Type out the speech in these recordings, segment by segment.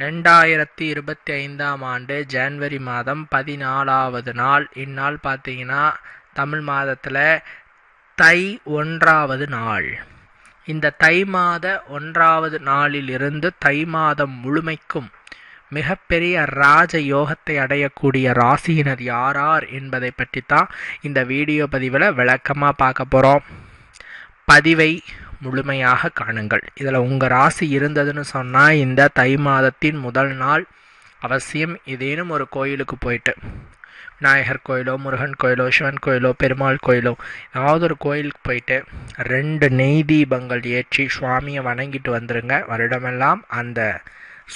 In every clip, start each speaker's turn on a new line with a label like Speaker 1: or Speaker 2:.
Speaker 1: ரெண்டாயிரத்தி இருபத்தி ஐந்தாம் ஆண்டு ஜனவரி மாதம் பதினாலாவது நாள். இந்நாள் பார்த்தீங்கன்னா தமிழ் மாதத்தில் தை ஒன்றாவது நாள். இந்த தை மாத ஒன்றாவது நாளிலிருந்து தை மாதம் முழுமைக்கும் மிகப்பெரிய ராஜ யோகத்தை அடையக்கூடிய ராசியினர் யாரார் என்பதை பற்றி தான் இந்த வீடியோ பதிவில் விளக்கமாக பார்க்க போகிறோம் பதிவை முழுமையாக காணுங்கள். இதில் உங்கள் ராசி இருந்ததுன்னு சொன்னால் இந்த தை மாதத்தின் முதல் நாள் அவசியம் ஏதேனும் ஒரு கோயிலுக்கு போயிட்டு விநாயகர் கோயிலோ முருகன் கோயிலோ சிவன் கோயிலோ பெருமாள் கோயிலோ ஏதாவது ஒரு கோயிலுக்கு போயிட்டு ரெண்டு நெய் தீபங்கள் ஏற்றி சுவாமியை வணங்கிட்டு வந்துருங்க. வருடமெல்லாம் அந்த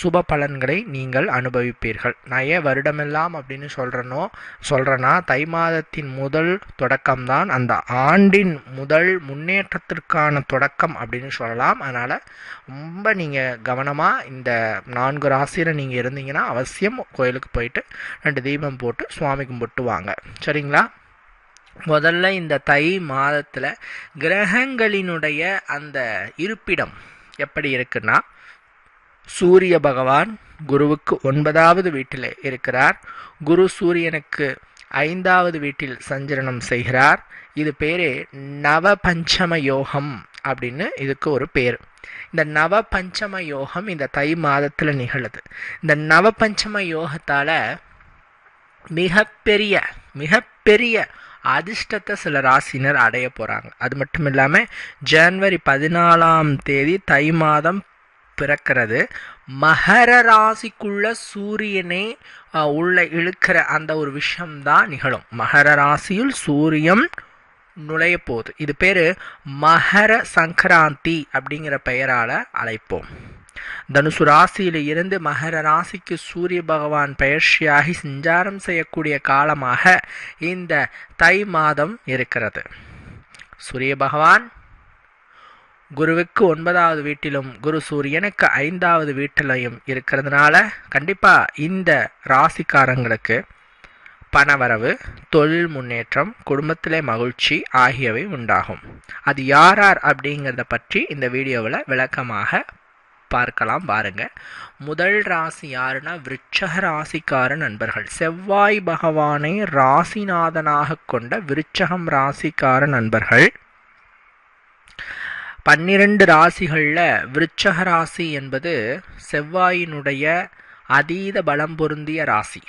Speaker 1: சுப பலன்களை நீங்கள் அனுபவிப்பீர்கள். நான் ஏன் வருடமெல்லாம் அப்படின்னு சொல்கிறனோ சொல்கிறேன்னா தை மாதத்தின் முதல் தொடக்கம்தான் அந்த ஆண்டின் முதல் முன்னேற்றத்திற்கான தொடக்கம் அப்படின்னு சொல்லலாம். அதனால் ரொம்ப நீங்கள் கவனமாக இந்த நான்கு ராசியில் நீங்கள் இருந்தீங்கன்னா அவசியம் கோயிலுக்கு போயிட்டு ரெண்டு தீபம் போட்டு சுவாமி கும்பிட்டு வாங்க. சரிங்களா? முதல்ல இந்த தை மாதத்தில் கிரகங்களினுடைய அந்த இருப்பிடம் எப்படி இருக்குன்னா சூரிய பகவான் குருவுக்கு ஒன்பதாவது வீட்டில் இருக்கிறார். குரு சூரியனுக்கு ஐந்தாவது வீட்டில் சஞ்சரணம் செய்கிறார். இது பேரே நவ பஞ்சம யோகம் அப்படின்னு இதுக்கு ஒரு பேர். இந்த நவ பஞ்சம யோகம் இந்த தை மாதத்தில் நிகழுது. இந்த நவ பஞ்சம யோகத்தால் மிகப்பெரிய மிகப்பெரிய அதிர்ஷ்டத்தை சில ராசினர் அடைய போகிறாங்க அது மட்டும் இல்லாமல் ஜனவரி பதினாலாம் தேதி தை மாதம் பிறக்கிறது. மகர ராசிக்குள்ள சூரியனை உள்ள இழுக்கிற அந்த ஒரு விஷயம்தான் நிகழும். மகர ராசியில் சூரியன் நுழைய போகுது. இது பேர் மகர சங்கராந்தி அப்படிங்கிற பெயரால் அழைப்போம். தனுசு ராசியில் இருந்து மகர ராசிக்கு சூரிய பகவான் பயிற்சியாகி சஞ்சாரம் செய்யக்கூடிய காலமாக இந்த தை மாதம் இருக்கிறது. சூரிய பகவான் குருவுக்கு ஒன்பதாவது வீட்டிலும் குரு சூரியனுக்கு ஐந்தாவது வீட்டிலையும் இருக்கிறதுனால கண்டிப்பாக இந்த ராசிக்காரங்களுக்கு பணவரவு தொழில் முன்னேற்றம் குடும்பத்திலே மகிழ்ச்சி ஆகியவை உண்டாகும். அது யார் யார் அப்படிங்கிறத பற்றி இந்த வீடியோவில் விளக்கமாக பார்க்கலாம் பாருங்க. முதல் ராசி யாருன்னா விருட்சக ராசிக்கார நண்பர்கள். செவ்வாய் பகவானை ராசிநாதனாக கொண்ட விருட்சகம் ராசிக்கார நண்பர்கள். பன்னிரண்டு ராசிகளில் விருச்சக ராசி என்பது செவ்வாயினுடைய அதீத பலம் பொருந்திய ராசி.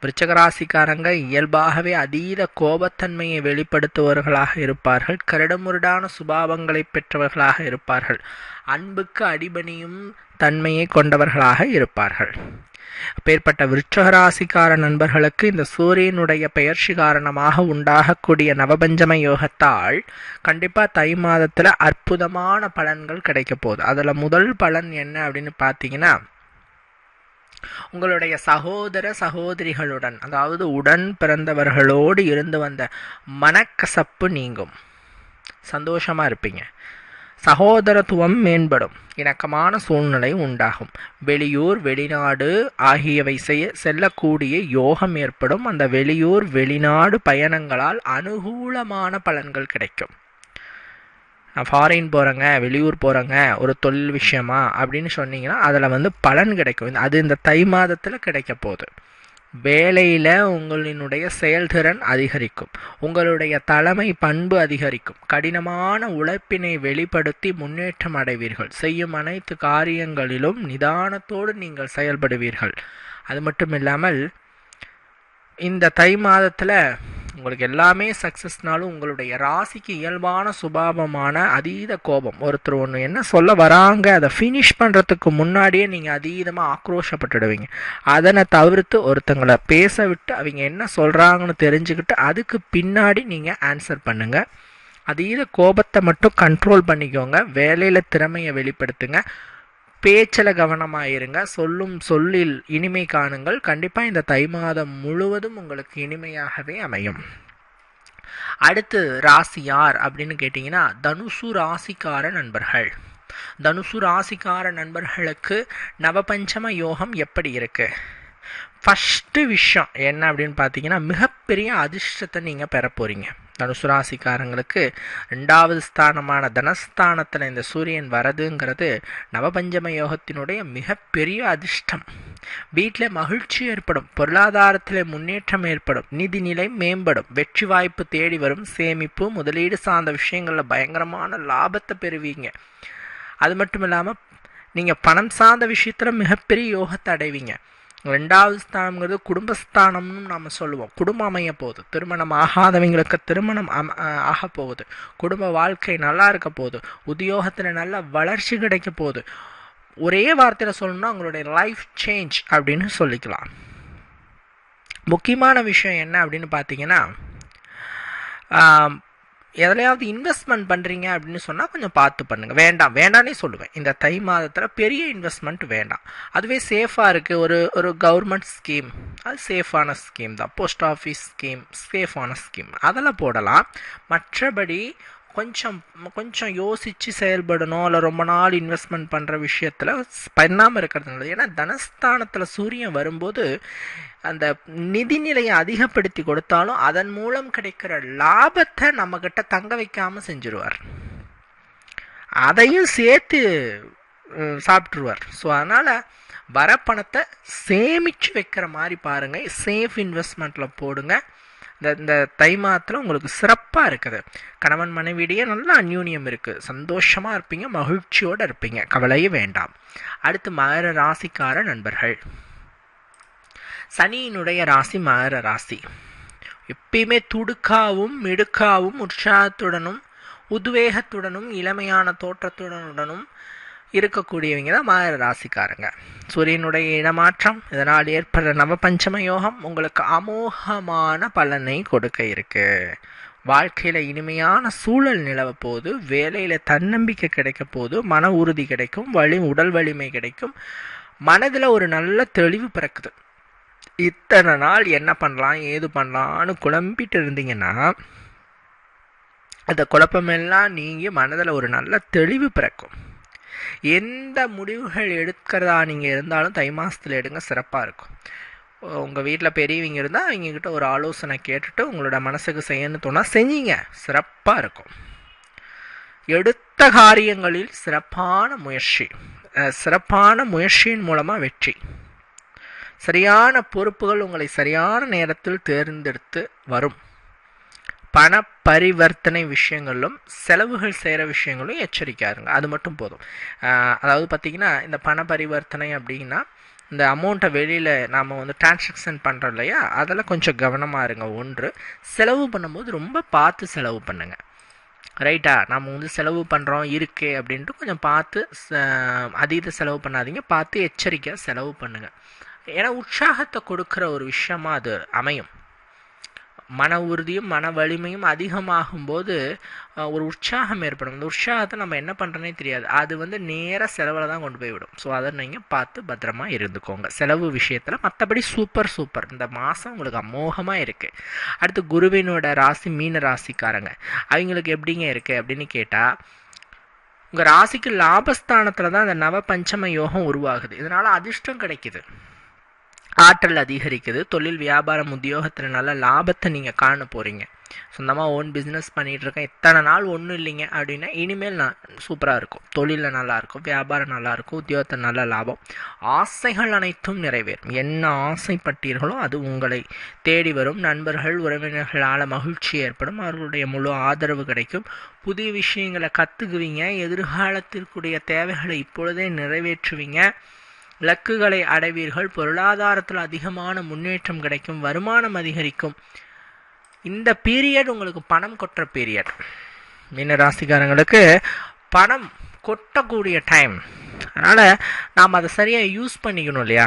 Speaker 1: விருச்சக ராசிக்காரங்க இயல்பாகவே அதீத கோபத்தன்மையை வெளிப்படுத்துபவர்களாக இருப்பார்கள். கரடுமுரடான சுபாவங்களை பெற்றவர்களாக இருப்பார்கள். அன்புக்கு அடிபணியும் தன்மையை கொண்டவர்களாக இருப்பார்கள். அப்பேற்பட்ட விருட்சகராசிக்கார நண்பர்களுக்கு இந்த சூரியனுடைய பெயர்ச்சி காரணமாக உண்டாகக்கூடிய நவபஞ்சம யோகத்தால் கண்டிப்பாக தை மாதத்தில் அற்புதமான பலன்கள் கிடைக்க போகுது. அதில் முதல் பலன் என்ன அப்படின்னு பார்த்தீங்கன்னா உங்களுடைய சகோதர சகோதரிகளுடன் அதாவது உடன் பிறந்தவர்களோடு இருந்து வந்த மனக்கசப்பு நீங்கும். சந்தோஷமாக இருப்பீங்க. சகோதரத்துவம் மேம்படும். இணக்கமான சூழ்நிலை உண்டாகும். வெளியூர் வெளிநாடு ஆகியவை செய்ய செல்லக்கூடிய யோகம் ஏற்படும். அந்த வெளியூர் வெளிநாடு பயணங்களால் அனுகூலமான பலன்கள் கிடைக்கும். நான் ஃபாரின் போகிறேங்க வெளியூர் போகிறேங்க ஒரு தொழில் விஷயமா அப்படின்னு சொன்னீங்கன்னா அதில் வந்து பலன் கிடைக்கும். அது இந்த தை மாதத்தில் கிடைக்க போகுது. வேலையில் உங்களினுடைய செயல்திறன் அதிகரிக்கும். உங்களுடைய தலைமை பண்பு அதிகரிக்கும். கடினமான உழைப்பினை வெளிப்படுத்தி முன்னேற்றம் அடைவீர்கள். செய்யும் அனைத்து காரியங்களிலும் நிதானத்தோடு நீங்கள் செயல்படுவீர்கள். அது மட்டும் இல்லாமல் இந்த தை மாதத்தில் உங்களுக்கு எல்லாமே சக்ஸஸ்னாலும் உங்களுடைய ராசிக்கு இயல்பான சுபாவமான அதீத கோபம். ஒருத்தர் ஒன்று என்ன சொல்ல வராங்க அதை ஃபினிஷ் பண்ணுறதுக்கு முன்னாடியே நீங்கள் அதீதமாக ஆக்ரோஷப்பட்டுடுவீங்க. அதனை தவிர்த்து ஒருத்தங்களை பேச விட்டு அவங்க என்ன சொல்கிறாங்கன்னு தெரிஞ்சுக்கிட்டு அதுக்கு பின்னாடி நீங்கள் ஆன்சர் பண்ணுங்கள் அதீத கோபத்தை மட்டும் கண்ட்ரோல் பண்ணிக்கோங்க. வேலையில் திறமையை வெளிப்படுத்துங்க. பேச்சில் கவனமாக இருங்க சொல்லும் சொல்லில் இனிமை காணுங்கள். கண்டிப்பாக இந்த தை மாதம் முழுவதும் உங்களுக்கு இனிமையாகவே அமையும். அடுத்து ராசி யார் அப்படின்னு கேட்டிங்கன்னா தனுசு ராசிக்கார நண்பர்கள். தனுசு ராசிக்கார நண்பர்களுக்கு நவபஞ்சம யோகம் எப்படி இருக்கு? ஃபஸ்ட்டு விஷயம் என்ன அப்படின்னு பார்த்தீங்கன்னா மிகப்பெரிய அதிர்ஷ்டத்தை நீங்கள் பெற போகிறீங்க தனுசு ராசிக்காரங்களுக்கு ரெண்டாவது ஸ்தானமான தனஸ்தானத்தில் இந்த சூரியன் வரதுங்கிறது நவபஞ்சம யோகத்தினுடைய மிகப்பெரிய அதிர்ஷ்டம். வீட்டில் மகிழ்ச்சி ஏற்படும் பொருளாதாரத்தில் முன்னேற்றம் ஏற்படும் நிதிநிலை மேம்படும் வெற்றி வாய்ப்பு தேடி வரும் சேமிப்பு முதலீடு சார்ந்த விஷயங்களில் பயங்கரமான லாபத்தை பெறுவீங்க. அது மட்டும் இல்லாமல் நீங்கள் பணம் சார்ந்த விஷயத்தில் மிகப்பெரிய யோகத்தை அடைவீங்க. ரெண்டாவது ஸ்தானம்ங்கிறது குடும்பஸ்தானம்னு நாம் சொல்லுவோம். குடும்பம் அமைய போகுது. திருமணம் ஆகாதவங்களுக்கு திருமணம் அம ஆக போகுது. குடும்ப வாழ்க்கை நல்லா இருக்க போகுது. உத்தியோகத்தில் நல்ல வளர்ச்சி கிடைக்க போகுது. ஒரே வார்த்தையில் சொல்லணும்னா அவங்களுடைய லைஃப் சேஞ்ச் அப்படின்னு சொல்லிக்கலாம். முக்கியமான விஷயம் என்ன அப்படின்னு பார்த்தீங்கன்னா எதுலையாவது இன்வெஸ்ட்மெண்ட் பண்ணுறீங்க அப்படின்னு சொன்னால் கொஞ்சம் பார்த்து பண்ணுங்கள் வேண்டாம் வேண்டானே சொல்லுவேன். இந்த தை மாதத்தில் பெரிய இன்வெஸ்ட்மெண்ட் வேண்டாம். அதுவே சேஃபாக இருக்குது ஒரு ஒரு கவர்மெண்ட் ஸ்கீம் அது சேஃபான ஸ்கீம் தான். போஸ்ட் ஆஃபீஸ் ஸ்கீம் சேஃபான ஸ்கீம் அதெல்லாம் போடலாம். மற்றபடி கொஞ்சம் கொஞ்சம் யோசித்து செயல்படணும் இல்லை ரொம்ப நாள் இன்வெஸ்ட்மெண்ட் பண்ணுற விஷயத்தில் பண்ணாமல் இருக்கிறது நல்லது. ஏன்னா தனஸ்தானத்தில் சூரியன் வரும்போது அந்த நிதிநிலையை அதிகப்படுத்தி கொடுத்தாலும் அதன் மூலம் கிடைக்கிற லாபத்தை நம்மக்கிட்ட தங்க வைக்காமல் செஞ்சுருவார். அதையும் சேர்த்து சாப்பிட்ருவார் ஸோ அதனால் வர பணத்தை சேமித்து வைக்கிற மாதிரி பாருங்கள் சேஃப் இன்வெஸ்ட்மெண்ட்டில் போடுங்க. இந்த இந்த தை மாதத்தில் உங்களுக்கு சிறப்பாக இருக்குது. கணவன் மனைவியிடையே நல்ல அந்யூன்யம் இருக்குது சந்தோஷமாக இருப்பீங்க மகிழ்ச்சியோடு இருப்பீங்க. கவலையே வேண்டாம். அடுத்து மகர ராசிக்கார நண்பர்கள். சனியினுடைய ராசி மகர ராசி. எப்பயுமே துடுக்காவும் மிடுக்காவும் உற்சாகத்துடனும் உத்வேகத்துடனும் இளமையான தோற்றத்துடனுடனும் இருக்கக்கூடியவங்க தான் மகர ராசிக்காரங்க. சூரியனுடைய இடமாற்றம் இதனால் ஏற்படுற நவபஞ்சம யோகம் உங்களுக்கு அமோகமான பலனை கொடுக்க இருக்கு. வாழ்க்கையில் இனிமையான சூழல் நிலவ போது வேலையில் தன்னம்பிக்கை கிடைக்க போது மன உறுதி கிடைக்கும் வலி உடல் வலிமை கிடைக்கும். மனதில் ஒரு நல்ல தெளிவு பிறக்குது. இத்தனை நாள் என்ன பண்ணலாம் ஏது பண்ணலான்னு குழம்பிட்டு இருந்தீங்கன்னா அந்த குழப்பமெல்லாம் நீங்கி மனதில் ஒரு நல்ல தெளிவு பிறக்கும். எந்த முடிவுகள் எடுக்கிறதா நீங்கள் இருந்தாலும் தை மாதத்தில் எடுங்க சிறப்பாக இருக்கும். உங்கள் வீட்டில் பெரியவங்க இருந்தால் அவங்கக்கிட்ட ஒரு ஆலோசனை கேட்டுட்டு உங்களோட மனசுக்கு செய்யணும்னு தோணால் செஞ்சீங்க சிறப்பாக இருக்கும். எடுத்த காரியங்களில் சிறப்பான முயற்சி. சிறப்பான முயற்சியின் மூலமாக வெற்றி. சரியான பொறுப்புகள் உங்களை சரியான நேரத்தில் தேர்ந்தெடுத்து வரும். பண பரிவர்த்தனை விஷயங்களும் செலவுகள் செய்கிற விஷயங்களும் எச்சரிக்காருங்க அது மட்டும் போதும். அதாவது பார்த்திங்கன்னா இந்த பண பரிவர்த்தனை அப்படின்னா இந்த அமௌண்ட்டை வெளியில் நாம் வந்து டிரான்சாக்ஷன் பண்ணுறோம் இல்லையா? அதெல்லாம் கொஞ்சம் கவனமாக இருங்க. ஒன்று செலவு பண்ணும்போது ரொம்ப பார்த்து செலவு பண்ணுங்கள் ரைட்டா நம்ம வந்து செலவு பண்ணுறோம் இருக்கே அப்படின்ட்டு கொஞ்சம் பார்த்து அதீத செலவு பண்ணாதீங்க. பார்த்து எச்சரிக்கையாக செலவு பண்ணுங்கள் ஏன்னா உற்சாகத்தை கொடுக்குற ஒரு விஷயமா அது அமையும். மன உறுதியும் மன வலிமையும் அதிகமாகும் போது ஒரு உற்சாகம் ஏற்படும். இந்த உற்சாகத்தை நம்ம என்ன பண்ணுறோன்னே தெரியாது. அது வந்து நேராக செலவில் தான் கொண்டு போய் விடும். ஸோ அதை நீங்கள் பார்த்து பத்திரமா இருந்துக்கோங்க. செலவு விஷயத்தில் மற்றபடி சூப்பர் சூப்பர் இந்த மாதம் உங்களுக்கு அமோகமாக இருக்குது அடுத்து குருவினோட ராசி மீன ராசிக்காரங்க. அவங்களுக்கு எப்படிங்க இருக்குது அப்படின்னு கேட்டால் உங்கள் ராசிக்கு லாபஸ்தானத்தில் தான் அந்த நவ பஞ்சம யோகம் உருவாகுது. இதனால் அதிர்ஷ்டம் கிடைக்குது. ஆற்றல் அதிகரிக்குது தொழில் வியாபாரம் உத்தியோகத்தில் நல்ல லாபத்தை நீங்கள் காண போகிறீங்க சொந்தமாக ஓன் பிஸ்னஸ் பண்ணிகிட்டு இருக்கேன் இத்தனை நாள் ஒன்றும் இல்லைங்க அப்படின்னா இனிமேல் நான் சூப்பராக இருக்கும். தொழிலில் நல்லாயிருக்கும் வியாபாரம் நல்லாயிருக்கும் உத்தியோகத்தில் நல்ல லாபம். ஆசைகள் அனைத்தும் நிறைவேறும். என்ன ஆசைப்பட்டீர்களோ அது உங்களை தேடி வரும். நண்பர்கள் உறவினர்களால் மகிழ்ச்சி ஏற்படும். அவர்களுடைய முழு ஆதரவு கிடைக்கும். புதிய விஷயங்களை கற்றுக்குவீங்க எதிர்காலத்திற்குரிய தேவைகளை இப்பொழுதே நிறைவேற்றுவீங்க. இலக்குகளை அடைவீர்கள். பொருளாதாரத்தில் அதிகமான முன்னேற்றம் கிடைக்கும். வருமானம் அதிகரிக்கும். இந்த பீரியட் உங்களுக்கு பணம் கொட்டுற பீரியட் மீன ராசிக்காரங்களுக்கு பணம் கொட்டக்கூடிய டைம் அதனால் நாம் அதை சரியாக யூஸ் பண்ணிக்கணும் இல்லையா?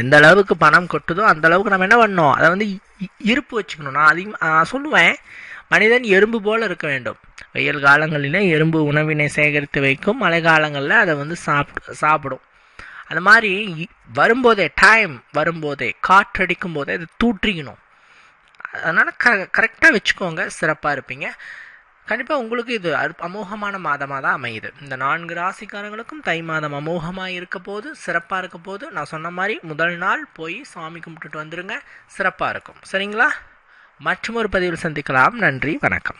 Speaker 1: எந்த அளவுக்கு பணம் கொட்டுதோ அந்த அளவுக்கு நம்ம என்ன பண்ணோம் அதை வந்து இருப்பு வச்சுக்கணும். நான் அதிகம் சொல்லுவேன் மனிதன் எறும்பு போல் இருக்க வேண்டும். வெயில் காலங்களில் எறும்பு உணவினை சேகரித்து வைக்கும். மழை காலங்களில் அதை வந்து சாப்பிடு சாப்பிடும். அந்த மாதிரி இ- வரும்போதே டைம் வரும்போதே காற்றடிக்கும் போதே அதை தூற்றிக்கணும். அதனால் க கரெக்டாக வச்சுக்கோங்க. சிறப்பாக இருப்பீங்க. கண்டிப்பாக உங்களுக்கு இது அற்ப- அமோகமான மாதமாக தான் அமையுது. இந்த நான்கு ராசிக்காரங்களுக்கும் தை மாதம் அமோகமாக இருக்க போது சிறப்பாக இருக்க போது நான் சொன்ன மாதிரி முதல் நாள் போய் சாமி கும்பிட்டுட்டு வந்துடுங்க சிறப்பாக இருக்கும். சரிங்களா? மற்றும் ஒரு பதிவில் சந்திக்கலாம். நன்றி வணக்கம்.